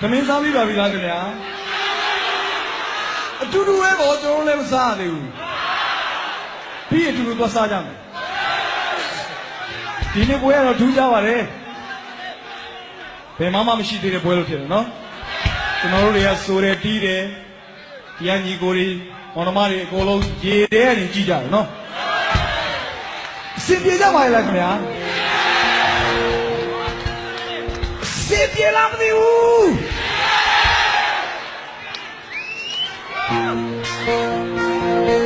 သမင်းစားပြီးပါပြီလားခင်ဗျာအတူတူပဲပေါ့ကျွန်တော်လည်းမစားရသေးဘူးပြီးအတူတူသွားစားကြမယ်ဒီနေ့ပွဲကတော့ထူးကြပါတယ်ဘယ်မှမှမရှိသေးတဲ့ပွဲလို့ဖြစ်တယ်နော်ကျွန်တော်တို့တွေကစိုးတယ်တီးတယ်ဒီကညီကိုတွေမောင်နှမတွေအကုန်လုံးရေထဲကနေကြည့်ကြတယ်နော်အစင်ပြေကြပါရဲ့လားခင်ဗျာအစင်ပြေလားမသိဘူး Yeah.